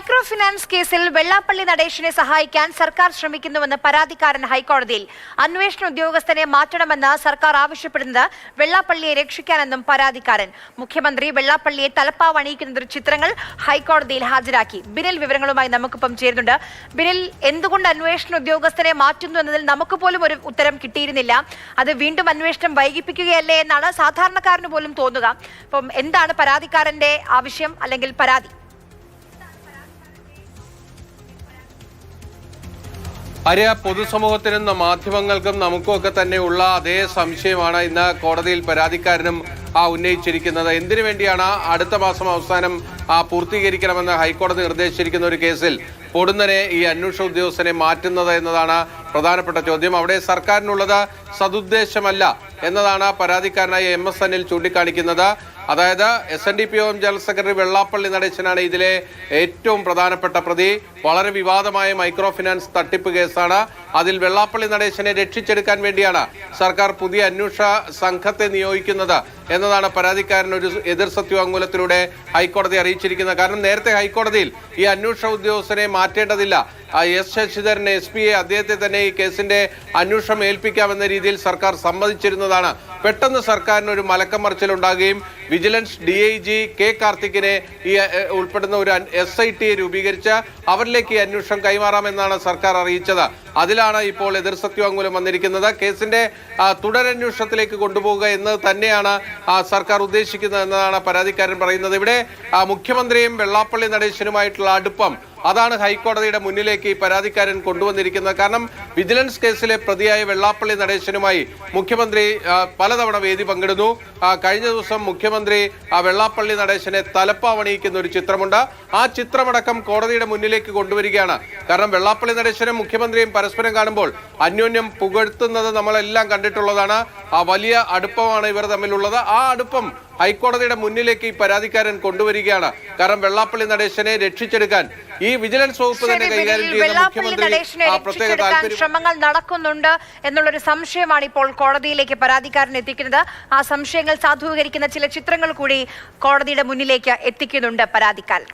Micro finance കേസിൽ വെള്ളാപ്പള്ളി നടേശിനെ സഹായിക്കാൻ സർക്കാർ ശ്രമിക്കുന്നുവെന്ന് പരാതിക്കാരൻ ഹൈക്കോടതിയിൽ. അന്വേഷണ ഉദ്യോഗസ്ഥനെ മാറ്റണമെന്ന് സർക്കാർ ആവശ്യപ്പെടുന്നത് വെള്ളാപ്പള്ളിയെ രക്ഷിക്കാനെന്നും പരാതിക്കാരൻ. മുഖ്യമന്ത്രി വെള്ളാപ്പള്ളിയെ തലപ്പാവ് അണിയിക്കുന്ന ചിത്രങ്ങൾ ഹൈക്കോടതിയിൽ ഹാജരാക്കി. ബിനിൽ വിവരങ്ങളുമായി നമുക്കിപ്പം ചേരുന്നുണ്ട്. ബിനിൽ എന്തുകൊണ്ട് അന്വേഷണ ഉദ്യോഗസ്ഥനെ മാറ്റുന്നു എന്നതിൽ നമുക്ക് പോലും ഒരു ഉത്തരം കിട്ടിയിരുന്നില്ല. അത് വീണ്ടും അന്വേഷണം വൈകിപ്പിക്കുകയല്ലേ എന്നാണ് സാധാരണക്കാരന് പോലും തോന്നുക. അപ്പം എന്താണ് പരാതിക്കാരന്റെ ആവശ്യം അല്ലെങ്കിൽ പരാതി? ആര്യ പൊതുസമൂഹത്തിനും മാധ്യമങ്ങൾക്കും നമുക്കുമൊക്കെ തന്നെയുള്ള അതേ സംശയമാണ് ഇന്ന് കോടതിയിൽ പരാതിക്കാരനും ആ ഉന്നയിച്ചിരിക്കുന്നത്. എന്തിനു വേണ്ടിയാണ് അടുത്ത മാസം അവസാനം ആ പൂർത്തീകരിക്കണമെന്ന് ഹൈക്കോടതി നിർദ്ദേശിച്ചിരിക്കുന്ന ഒരു കേസിൽ പൊടുന്നനെ ഈ അന്വേഷണ ഉദ്യോഗസ്ഥനെ മാറ്റുന്നത് എന്നതാണ് പ്രധാനപ്പെട്ട ചോദ്യം. അവിടെ സർക്കാരിനുള്ളത് സതുദ്ദേശമല്ല എന്നതാണ് പരാതിക്കാരനായ എം എസ് അനിൽ ചൂണ്ടിക്കാണിക്കുന്നത്. അതായത് എസ് എൻ ഡി പി ഒം ജനറൽ സെക്രട്ടറി വെള്ളാപ്പള്ളി നടേശനാണ് ഇതിലെ ഏറ്റവും പ്രധാനപ്പെട്ട പ്രതി. വളരെ വിവാദമായ മൈക്രോ ഫിനാൻസ് തട്ടിപ്പ് കേസാണ്. അതിൽ വെള്ളാപ്പള്ളി നടേശനെ രക്ഷിച്ചെടുക്കാൻ വേണ്ടിയാണ് സർക്കാർ പുതിയ അന്വേഷണ സംഘത്തെ നിയോഗിക്കുന്നത് എന്നതാണ് പരാതിക്കാരൻ ഒരു എതിർ സത്യവാങ്മൂലത്തിലൂടെ ഹൈക്കോടതി അറിയിച്ചിരിക്കുന്നത്. കാരണം നേരത്തെ ഹൈക്കോടതിയിൽ ഈ അന്വേഷണ ഉദ്യോഗസ്ഥനെ മാറ്റേണ്ടതില്ല. എസ് ശശിധരൻ എസ് പിയെ അദ്ദേഹത്തെ തന്നെ ഈ കേസിന്റെ അന്വേഷണം ഏൽപ്പിക്കാമെന്ന രീതിയിൽ സർക്കാർ സമ്മതിച്ചിരുന്നതാണ്. പെട്ടെന്ന് സർക്കാരിന് ഒരു മലക്കം മറിച്ചിലുണ്ടാകുകയും vigilance D I G K കാർത്തിക്കിനെ ഈ ഉൾപ്പെടുന്ന ഒരു എസ് ഐ ടിയെ രൂപീകരിച്ച് അവരിലേക്ക് ഈ അന്വേഷണം കൈമാറാമെന്നാണ് സർക്കാർ അറിയിച്ചത്. അതിലാണ് ഇപ്പോൾ എതിർ സത്യവാങ്മൂലം വന്നിരിക്കുന്നത്. കേസിന്റെ തുടരന്വേഷണത്തിലേക്ക് കൊണ്ടുപോകുക എന്ന് തന്നെയാണ് സർക്കാർ ഉദ്ദേശിക്കുന്നത് എന്നതാണ് പരാതിക്കാരൻ പറയുന്നത്. ഇവിടെ മുഖ്യമന്ത്രിയും വെള്ളാപ്പള്ളി നടേശനുമായിട്ടുള്ള അടുപ്പം അതാണ് ഹൈക്കോടതിയുടെ മുന്നിലേക്ക് ഈ പരാതിക്കാരൻ കൊണ്ടുവന്നിരിക്കുന്നത്. കാരണം വിജിലൻസ് കേസിലെ പ്രതിയായ വെള്ളാപ്പള്ളി നടേശനുമായി മുഖ്യമന്ത്രി പലതവണ വേദി പങ്കിടുന്നു. കഴിഞ്ഞ ദിവസം മുഖ്യമന്ത്രി ആ വെള്ളാപ്പള്ളി നടേശനെ തലപ്പാവണിയിക്കുന്ന ഒരു ചിത്രമുണ്ട്. ആ ചിത്രമടക്കം കോടതിയുടെ മുന്നിലേക്ക് കൊണ്ടുവരികയാണ്. കാരണം വെള്ളാപ്പള്ളി നടേശനും മുഖ്യമന്ത്രിയും പരസ്പരം കാണുമ്പോൾ അന്യോന്യം പുകഴ്ത്തുന്നത് നമ്മളെല്ലാം കണ്ടിട്ടുള്ളതാണ്. ആ വലിയ അടുപ്പമാണ് ഇവർ തമ്മിലുള്ളത്. ആ അടുപ്പം ഹൈക്കോടതിയുടെ മുന്നിലേക്ക് ഈ പരാതിക്കാരൻ കൊണ്ടുവരികയാണ്. കാരണം വെള്ളാപ്പള്ളി നടേശനെ രക്ഷിച്ചെടുക്കാൻ ഈ വിജിലൻസ് വകുപ്പ് തന്നെ കൈകാര്യം ചെയ്യുന്ന മുഖ്യമന്ത്രി ശ്രമങ്ങൾ നടക്കുന്നുണ്ട് എന്നുള്ളൊരു സംശയമാണ് ഇപ്പോൾ കോടതിയിലേക്ക് പരാതിക്കാരൻ എത്തിക്കുന്നത്. ആ സംശയങ്ങൾ സാധൂകരിക്കുന്ന ചില ചിത്രങ്ങൾ കൂടി കോടതിയുടെ മുന്നിലേക്ക് എത്തിക്കുന്നുണ്ട് പരാതിക്കാരൻ.